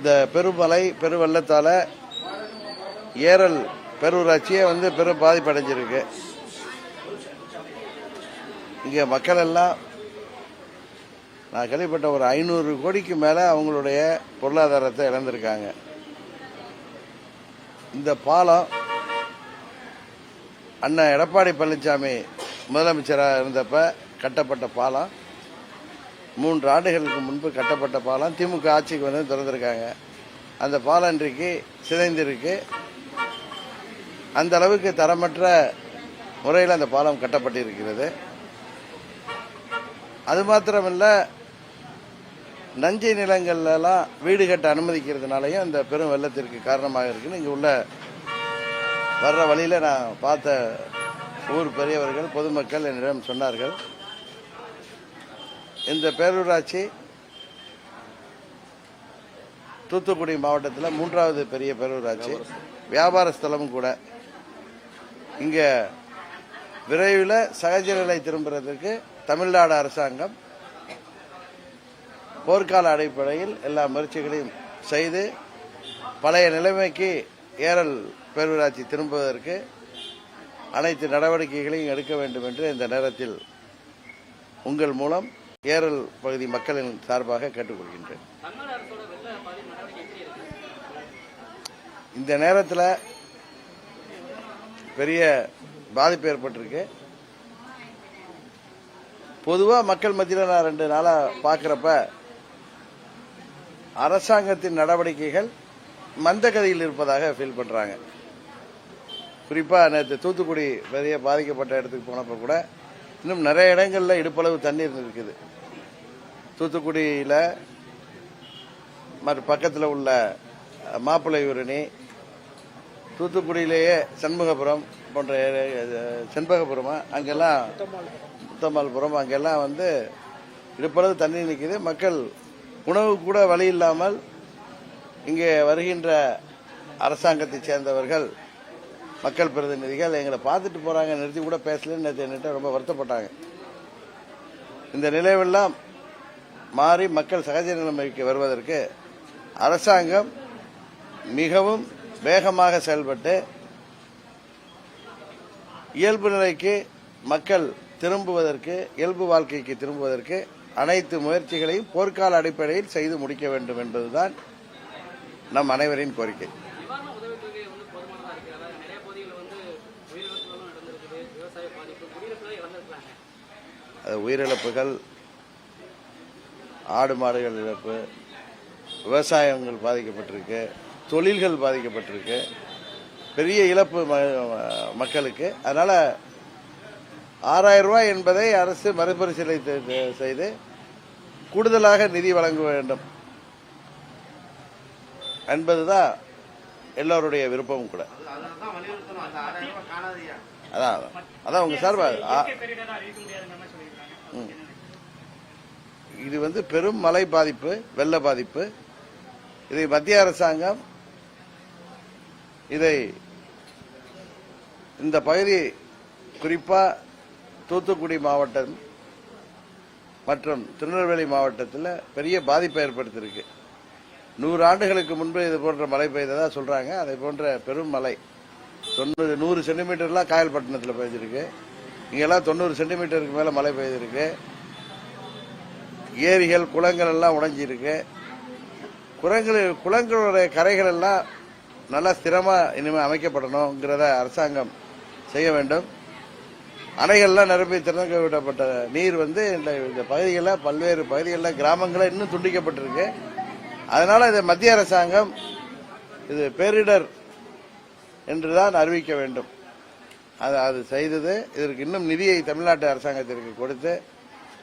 இந்த பெருமலை பெருவெள்ளத்தால் ஏரல் பெருராட்சியே வந்து பெரும் பாதிப்படைஞ்சிருக்கு. இங்கே மக்கள் எல்லாம் நான் கேள்விப்பட்ட ஒரு ஐநூறு கோடிக்கு மேலே அவங்களுடைய பொருளாதாரத்தை இழந்திருக்காங்க. இந்த பாலம் அண்ணன் எடப்பாடி பழனிசாமி முதலமைச்சராக இருந்தப்ப கட்டப்பட்ட பாலம். மூன்று ஆண்டுகளுக்கு முன்பு கட்டப்பட்ட பாலம் திமுக ஆட்சிக்கு வந்து திறந்திருக்காங்க. அந்த பாலம் இன்றைக்கு சிதைந்திருக்கு. அந்த அளவுக்கு தரமற்ற முறையில் அந்த பாலம் கட்டப்பட்டிருக்கிறது. அது மாத்திரமில்ல நஞ்சை நிலங்கள்லாம் வீடு கட்ட அனுமதிக்கிறதுனாலையும் அந்த பெரும் வெள்ளத்திற்கு காரணமாக இருக்குன்னு இங்கே உள்ள வர்ற வழியில் நான் பார்த்த ஊர் பெரியவர்கள் பொதுமக்கள் என்னிடம் சொன்னார்கள். இந்த பேரூராட்சி தூத்துக்குடி மாவட்டத்தில் மூன்றாவது பெரிய பேரூராட்சி. வியாபார ஸ்தலமும் கூட. இங்கே விரைவில் சகஜ நிலை திரும்புறதுக்கு தமிழ்நாடு அரசாங்கம் போர்க்கால அடிப்படையில் எல்லா முயற்சிகளையும் செய்து பழைய நிலைமைக்கு ஏரல் பேரூராட்சி திரும்புவதற்கு அனைத்து நடவடிக்கைகளையும் எடுக்க வேண்டும் என்று இந்த நேரத்தில் உங்கள் மூலம் ஏரல் பகுதி மக்களின் சார்பாக கேட்டுக்கொள்கின்றேன். இந்த நேரத்தில் பெரிய பாதிப்பு ஏற்பட்டிருக்கு. பொதுவாக மக்கள் மத்தியில் நான் ரெண்டு நாளாக பார்க்குறப்ப அரசாங்கத்தின் நடவடிக்கைகள் மந்தகதியில் இருப்பதாக ஃபீல் பண்ணுறாங்க குறிப்பாக நேற்று தூத்துக்குடி பெரிய பாதிக்கப்பட்ட இடத்துக்கு போனப்போ கூட இன்னும் நிறைய இடங்களில் இடுப்பளவு தண்ணீர் இருக்குது. தூத்துக்குடியில் மற்ற பக்கத்தில் உள்ள மாப்பிள்ளை ஊரணி தூத்துக்குடியிலேயே சண்முகபுரம் போன்ற செண்பகபுரம் அங்கெல்லாம் முத்தம்மாள்புரம் அங்கெல்லாம் வந்து இடுப்பளவு தண்ணி நிற்கிது மக்கள் உணவு கூட வழி இல்லாமல் இங்கே வருகின்ற அரசாங்கத்தைச் சேர்ந்தவர்கள் மக்கள் பிரதிநிதிகள் எங்களை பார்த்துட்டு போறாங்க நிறுத்தி கூட பேசலன்னு நேற்று என்கிட்ட ரொம்ப வருத்தப்பட்டாங்க. இந்த நிலைவெல்லாம் மாறி மக்கள் சகஜ நிலைமைக்கு வருவதற்கு அரசாங்கம் மிகவும் வேகமாக செயல்பட்டு இயல்பு நிலைக்கு மக்கள் திரும்புவதற்கு இயல்பு வாழ்க்கைக்கு திரும்புவதற்கு அனைத்து முயற்சிகளையும் போர்க்கால அடிப்படையில் செய்து முடிக்க வேண்டும் என்பதுதான் நம் அனைவரின் கோரிக்கை. உயிரிழப்புகள் ஆடு மாடுகள் இழப்பு விவசாயங்கள் பாதிக்கப்பட்டிருக்கு தொழில்கள் பாதிக்கப்பட்டிருக்கு பெரிய இழப்பு மக்களுக்கு. அதனால் ஆறாயிரம் ரூபாய் என்பதை அரசு மறுபரிசீலனை செய்து கூடுதலாக நிதி வழங்க வேண்டும். என்பதுதான் எல்லோருடைய விருப்பமும் கூட. அதான் அதான். உங்க சார்பா. இது வந்து பெரும் மழை பாதிப்பு வெள்ள பாதிப்பு. இதை மத்திய அரசாங்கம் இதை இந்த பகுதி குறிப்பா தூத்துக்குடி மாவட்டம் மற்றும் திருநெல்வேலி மாவட்டத்தில் பெரிய பாதிப்பை ஏற்படுத்தியிருக்கு. நூறு ஆண்டுகளுக்கு முன்பு இது போன்ற மழை பெய்ததா சொல்றாங்க. அதை போன்ற பெரும் மழை. தொண்ணூறு நூறு சென்டிமீட்டர்லாம் காயல்பட்டினத்தில் பெய்திருக்கு. இங்கெல்லாம் தொண்ணூறு சென்டிமீட்டருக்கு மேலே மழை பெய்திருக்கு. ஏரிகள் குளங்கள் எல்லாம் உடைஞ்சிருக்கு. குளங்கள் குளங்களுடைய கரைகள் எல்லாம் நல்லா ஸ்திரமாக இனிமேல் அமைக்கப்படணுங்கிறத அரசாங்கம் செய்ய வேண்டும். அணைகள்லாம் நிரம்பி திறந்து விடப்பட்ட நீர் வந்து இந்த இந்த பகுதிகளில் பல்வேறு பகுதிகளில் கிராமங்களில் இன்னும் துண்டிக்கப்பட்டிருக்கு. அதனால் இதை மத்திய அரசாங்கம் இது பேரிடர் என்றுதான் அறிவிக்க வேண்டும். அது அது செய்தது. இதற்கு இன்னும் நிதியை தமிழ்நாட்டு அரசாங்கத்திற்கு கொடுத்து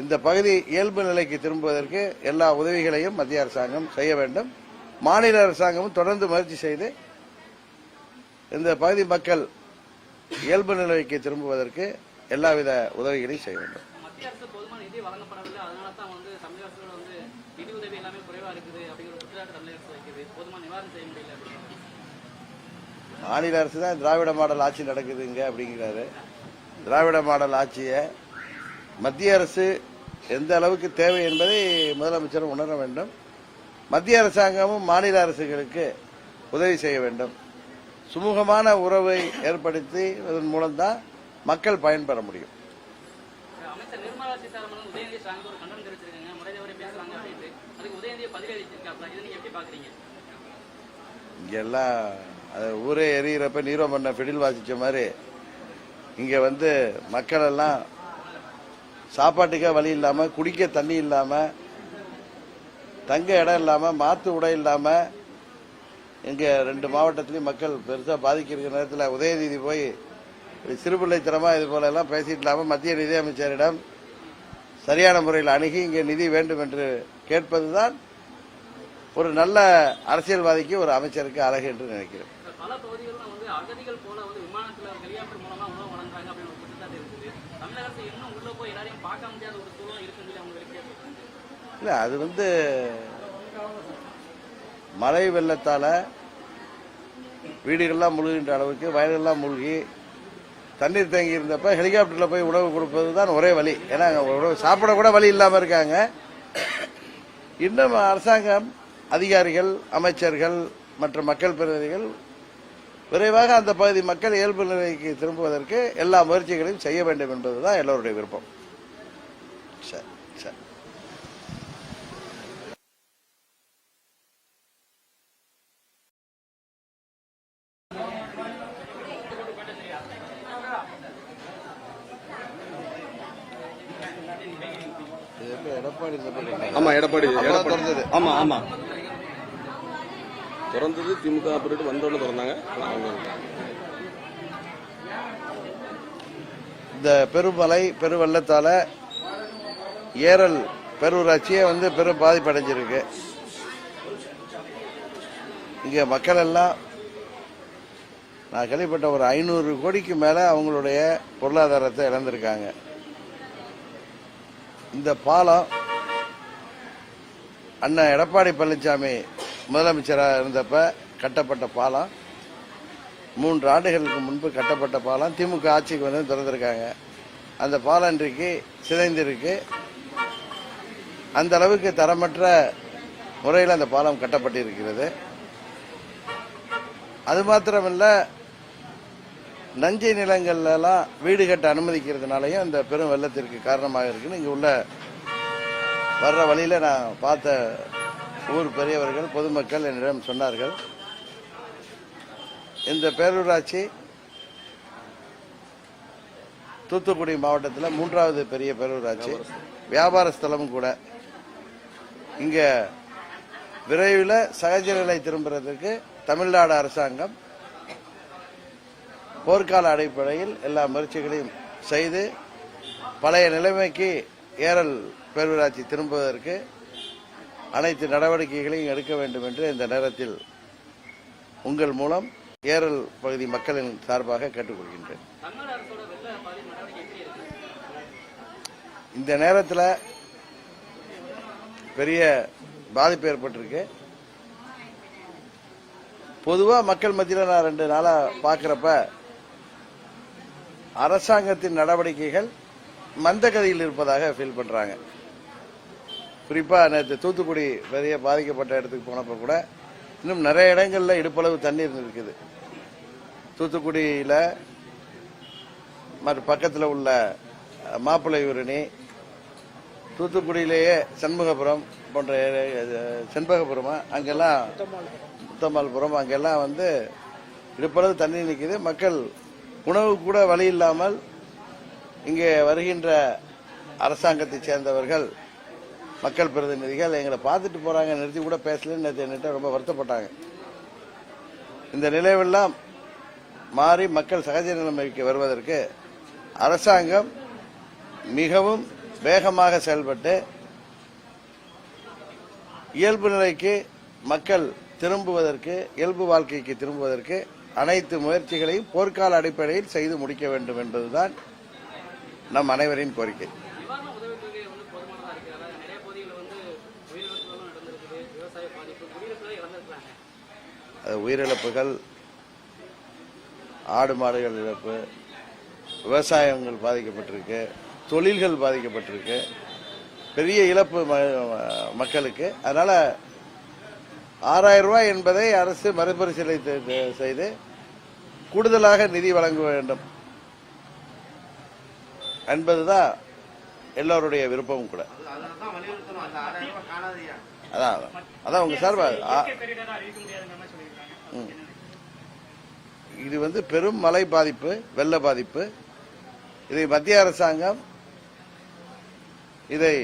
இந்த பகுதி இயல்பு நிலைக்கு திரும்புவதற்கு எல்லா உதவிகளையும் மத்திய அரசாங்கம் செய்ய வேண்டும். மாநில அரசாங்கமும் தொடர்ந்து முயற்சி செய்து இந்த பகுதி மக்கள் இயல்பு நிலைக்கு திரும்புவதற்கு எல்லாவித உதவிகளையும் செய்ய வேண்டும். மத்திய அரசு போதுமான நிதி வழங்கப்படவில்லை. அதனால தான் வந்து தமிழக அரசோட வந்து நிதி உதவி எல்லாமே குறைவா இருக்குது அப்படிங்கிற குற்றச்சாட்டு தமிழக அரசு வைக்கிறது போதுமான நிவாரணம் செய்ய முடியல மாநில அரசு தான் திராவிட மாடல் ஆட்சி நடக்குதுங்க அப்படிங்கிறாரு. திராவிட மாடல் ஆட்சியை மத்திய அரசு எந்த அளவுக்கு தேவை என்பதை முதலமைச்சர் உணர வேண்டும். மத்திய அரசாங்கமும் மாநில அரசுகளுக்கு உதவி செய்ய வேண்டும். சுமூகமான உறவை ஏற்படுத்தி அதன் மூலம்தான் மக்கள் பயன்பெற முடியும். அமைச்சர் அது ஊரே எரியிறப்ப நீரோ பண்ண பிடில் வாசிச்ச மாதிரி. இங்க வந்து மக்கள் எல்லாம் சாப்பாட்டுக்கே வழி இல்லாம குடிக்க தண்ணி இல்லாம தங்க இடம் இல்லாம மாத்து உடை இல்லாம இங்க ரெண்டு மாவட்டத்திலயும் மக்கள் பெருசா பாதிக்கிற நேரத்தில் உதயநிதி போய் இப்படி சிறுபிள்ளைத்தனமா இது போல எல்லாம் பேசிட்டு இல்லாம மத்திய நிதியமைச்சரிடம் சரியான முறையில் அணுகி இங்கே நிதி வேண்டும் என்று கேட்பதுதான் ஒரு நல்ல அரசியல்வாதிக்கு ஒரு அமைச்சருக்கு அழகு என்று நினைக்கிறேன். பல பகுதிகளில் வந்து அகதிகள் போல வந்து விமானத்தில் ஹெலிகாப்டர் மூலமாக உணவு வழங்குறாங்க அப்படின்னு ஒரு குற்றச்சாட்டு இருக்குது. தமிழக அரசு இன்னும் உள்ளே போய் எல்லாரையும் பார்க்க முடியாத ஒரு சூழல் இருக்குன்னு சொல்லி அவங்க வெளியே இல்லை அது வந்து மழை வெள்ளத்தால் வீடுகள்லாம் முழுகின்ற அளவுக்கு வயல்கள்லாம் முழுகி தண்ணீர் தேங்கி இருந்தப்ப ஹெலிகாப்டரில் போய் உணவு கொடுப்பது தான் ஒரே வழி. ஏன்னா உணவு சாப்பிட கூட வழி இல்லாமல் இருக்காங்க. இன்னும் அரசாங்கம் அதிகாரிகள் அமைச்சர்கள் மற்றும் மக்கள் பிரதிநிதிகள் விரைவாக அந்த பகுதி மக்கள் இயல்பு நிலைக்கு திரும்புவதற்கு எல்லா முயற்சிகளையும் செய்ய வேண்டும் என்பதுதான் எல்லோருடைய விருப்பம். சரி சரி. எடப்பாடி. ஆமா எடப்பாடி. ஆமா ஆமா. திறந்தது திமுக பிரிட்டு வந்தோடனே திறந்தாங்க. ஆனால் அவங்க இந்த பெருமலை பெருவெள்ளத்தால் ஏரல் பெருராட்சியே வந்து பெரும் பாதிப்படைஞ்சிருக்கு. இங்கே மக்கள் எல்லாம் நான் கேள்விப்பட்ட ஒரு ஐநூறு கோடிக்கு மேலே அவங்களுடைய பொருளாதாரத்தை இழந்திருக்காங்க. இந்த பாலம் அண்ணன் எடப்பாடி பழனிசாமி முதலமைச்சராக இருந்தப்ப கட்டப்பட்ட பாலம் மூன்று ஆண்டுகளுக்கு முன்பு கட்டப்பட்ட பாலம் திமுக ஆட்சிக்கு வந்து திறந்திருக்காங்க. அந்த பாலம் இன்றைக்கு சிதைந்திருக்கு. அந்த அளவுக்கு தரமற்ற முறையில் அந்த பாலம் கட்டப்பட்டிருக்கிறது. அது மாத்திரமில்ல நஞ்சை நிலங்கள்லாம் வீடு கட்ட அனுமதிக்கிறதுனாலையும் அந்த பெரும் வெள்ளத்திற்கு காரணமாக இருக்குன்னு இங்கே உள்ள வர்ற வழியில் நான் பார்த்த ஊர் பெரியவர்கள் பொதுமக்கள் என்னிடம் சொன்னார்கள். இந்த பேரூராட்சி தூத்துக்குடி மாவட்டத்தில் மூன்றாவது பெரிய பேரூராட்சி. வியாபார ஸ்தலமும் கூட. இங்கே விரைவில் சகஜ நிலை திரும்புறதுக்கு தமிழ்நாடு அரசாங்கம் போர்க்கால அடிப்படையில் எல்லா முயற்சிகளையும் செய்து பழைய நிலைமைக்கு ஏரல் பேரூராட்சி திரும்புவதற்கு அனைத்து நடவடிக்கைகளையும் எடுக்க வேண்டும் என்று இந்த நேரத்தில் உங்கள் மூலம் ஏரல் பகுதி மக்களின் சார்பாக கேட்டுக்கொள்கின்றேன். இந்த நேரத்தில் பெரிய பாதிப்பு ஏற்பட்டிருக்கு. பொதுவாக மக்கள் மத்தியில் நான் ரெண்டு நாளாக பார்க்குறப்ப அரசாங்கத்தின் நடவடிக்கைகள் மந்தகதியில் இருப்பதாக ஃபீல் பண்ணுறாங்க குறிப்பாக நேற்று தூத்துக்குடி பெரிய பாதிக்கப்பட்ட இடத்துக்கு போனப்போ கூட இன்னும் நிறைய இடங்களில் இடுப்பளவு தண்ணீர் இருக்குது தூத்துக்குடியில் மற்ற பக்கத்தில் உள்ள மாப்பிள்ளை ஊரணி தூத்துக்குடியிலேயே சண்முகபுரம் போன்ற செண்பகபுரம் அங்கெல்லாம் முத்தம்மாள்புரம் அங்கெல்லாம் வந்து இடுப்பளவு தண்ணி நிற்கிது. மக்கள் உணவு கூட வழி இல்லாமல் இங்கே வருகின்ற அரசாங்கத்தை சேர்ந்தவர்கள் மக்கள் பிரதிநிதிகள் எங்களை பார்த்துட்டு போறாங்க நிறுத்தி கூட பேசலன்னு நேற்று என்கிட்ட ரொம்ப வருத்தப்பட்டாங்க. இந்த நிலைவெல்லாம் மாறி மக்கள் சகஜ நிலைமைக்கு வருவதற்கு அரசாங்கம் மிகவும் வேகமாக செயல்பட்டு இயல்பு நிலைக்கு மக்கள் திரும்புவதற்கு இயல்பு வாழ்க்கைக்கு திரும்புவதற்கு அனைத்து முயற்சிகளையும் போர்க்கால அடிப்படையில் செய்து முடிக்க வேண்டும் என்பதுதான் நம் அனைவரின் கோரிக்கை. உயிரிழப்புகள் ஆடு மாடுகள் இழப்பு விவசாயங்கள் பாதிக்கப்பட்டிருக்கு தொழில்கள் பாதிக்கப்பட்டிருக்கு பெரிய இழப்பு மக்களுக்கு அதனால ஆறாயிரம் ரூபாய் என்பதை அரசு மறுபரிசீலனை செய்து கூடுதலாக நிதி வழங்க வேண்டும் என்பதுதான் எல்லோருடைய விருப்பமும் கூட அதான். அதான் உங்க சார்பா ஆ- பேரிடரா அறிவிக்க முடியாதுங்கிற மாதிரி சொல்லியிருக்காங்க இது வந்து பெரும் மழை பாதிப்பு வெள்ள பாதிப்பு. இதை மத்திய அரசாங்கம் இதை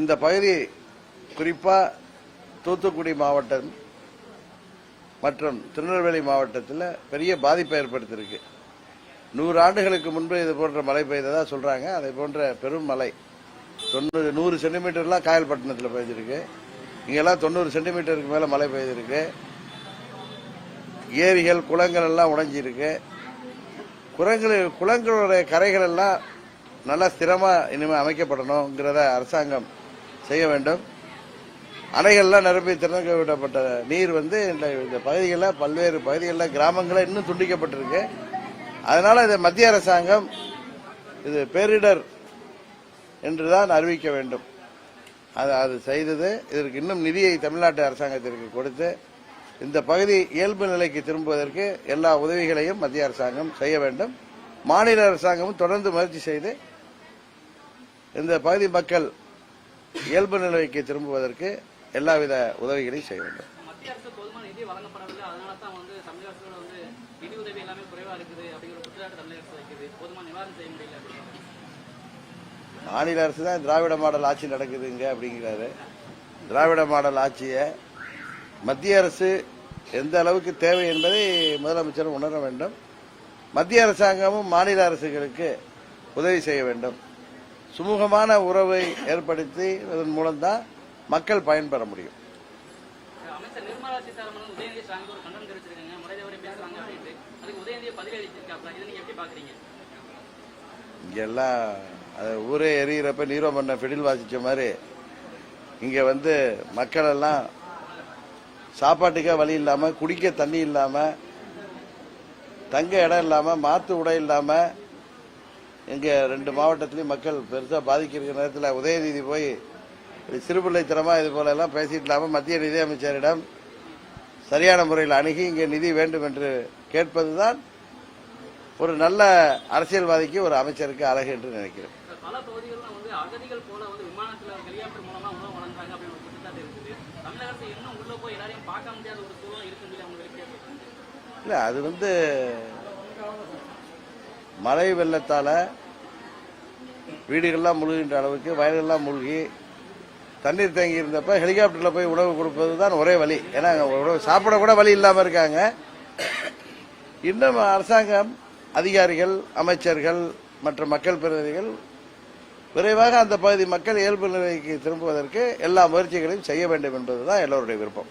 இந்த பகுதி குறிப்பாக தூத்துக்குடி மாவட்டம் மற்றும் திருநெல்வேலி மாவட்டத்தில் பெரிய பாதிப்பை ஏற்படுத்தியிருக்கு. நூறு ஆண்டுகளுக்கு முன்பு இது போன்ற மழை பெய்ததா சொல்றாங்க. அதை போன்ற பெரும் மழை தொண்ணூறு நூறு சென்டிமீட்டர்லாம் காயல்பட்டினத்தில் பெய்திருக்கு. இங்கெல்லாம் தொண்ணூறு சென்டிமீட்டருக்கு மேலே மழை பெய்திருக்கு. ஏரிகள் குளங்கள் எல்லாம் உடைஞ்சிருக்கு. குளங்கள் குளங்களுடைய கரைகள் எல்லாம் நல்லா ஸ்திரமாக இனிமே அமைக்கப்படணுங்கிறத அரசாங்கம் செய்ய வேண்டும். அணைகள்லாம் நிரம்பி திறந்து விடப்பட்ட நீர் வந்து இந்த இந்த பகுதிகளில் பல்வேறு பகுதிகளில் கிராமங்களில் இன்னும் துண்டிக்கப்பட்டிருக்கு. அதனால் இதை மத்திய அரசாங்கம் இது பேரிடர் என்று தான் அறிவிக்க வேண்டும். அது அது செய்தது இதற்கு இன்னும் நிதியை தமிழ்நாட்டு அரசாங்கத்திற்கு கொடுத்து இந்த பகுதி இயல்பு நிலைக்கு திரும்புவதற்கு எல்லா உதவிகளையும் மத்திய அரசாங்கம் செய்ய வேண்டும். மாநில அரசாங்கமும் தொடர்ந்து முயற்சி செய்து இந்த பகுதி மக்கள் இயல்பு நிலைக்கு திரும்புவதற்கு எல்லாவித உதவிகளையும் செய்ய வேண்டும். மாநில அரசு தான் திராவிட மாடல் ஆட்சி நடக்குதுங்க அப்படிங்கிறாரு. திராவிட மாடல் ஆட்சியை மத்திய அரசு எந்த அளவுக்கு தேவை என்பதை முதலமைச்சர் உணர வேண்டும். மத்திய அரசாங்கமும் மாநில அரசுகளுக்கு உதவி செய்ய வேண்டும். சுமூகமான உறவை ஏற்படுத்தி அதன் மூலம்தான் மக்கள் பயன்பெற முடியும். இங்கெல்லாம் அது ஊரே எரியிறப்ப நீரோ மன்ன ஃபெடில் வாசிச்ச மாதிரி இங்க வந்து மக்கள் எல்லாம் சாப்பாட்டுக்கே வழி இல்லாம குடிக்க தண்ணி இல்லாம தங்க இடம் இல்லாம மாத்து உடை இல்லாம எங்கள் ரெண்டு மாவட்டத்திலயும் மக்கள் பெருசா பாதிக்கிற நேரத்தில் உதயநிதி போய் இப்படி சிறுபிள்ளைத்தனமா இது போல எல்லாம் பேசிட்டு இல்லாம மத்திய நிதியமைச்சரிடம் சரியான முறையில் அணுகி இங்கே நிதி வேண்டும் என்று கேட்பதுதான் ஒரு நல்ல அரசியல்வாதிக்கு ஒரு அமைச்சருக்கு அழகு என்று நினைக்கிறேன் பல பகுதிகளில் வந்து அகதிகள் போல வந்து விமானத்துல ஹெலிகாப்டர் மூலமா உணவு வழங்குறாங்க அப்படின்னு ஒரு குற்றச்சாட்டு இருக்குது தமிழக அரசு இன்னும் உள்ள போய் எல்லாரையும் பார்க்க முடியாத ஒரு சூழல் இருக்குன்னு சொல்லி அவங்க வெளியே அது வந்து மழை வெள்ளத்தால் வீடுகள்லாம் முழுகின்ற அளவுக்கு வயல்கள்லாம் மூழ்கி தண்ணீர் தேங்கி இருந்தப்ப ஹெலிகாப்டரில் போய் உணவு கொடுப்பது தான் ஒரே வழி. ஏன்னா உணவு சாப்பிட கூட வழி இல்லாமல் இருக்காங்க. இன்னும் அரசாங்கம் அதிகாரிகள் அமைச்சர்கள் மற்றும் மக்கள் பிரதிநிதிகள் விரைவாக அந்த பகுதி மக்கள் இயல்பு நிலைக்கு திரும்புவதற்கு எல்லா முயற்சிகளையும் செய்ய வேண்டும் என்பதுதான் எல்லோருடைய விருப்பம்.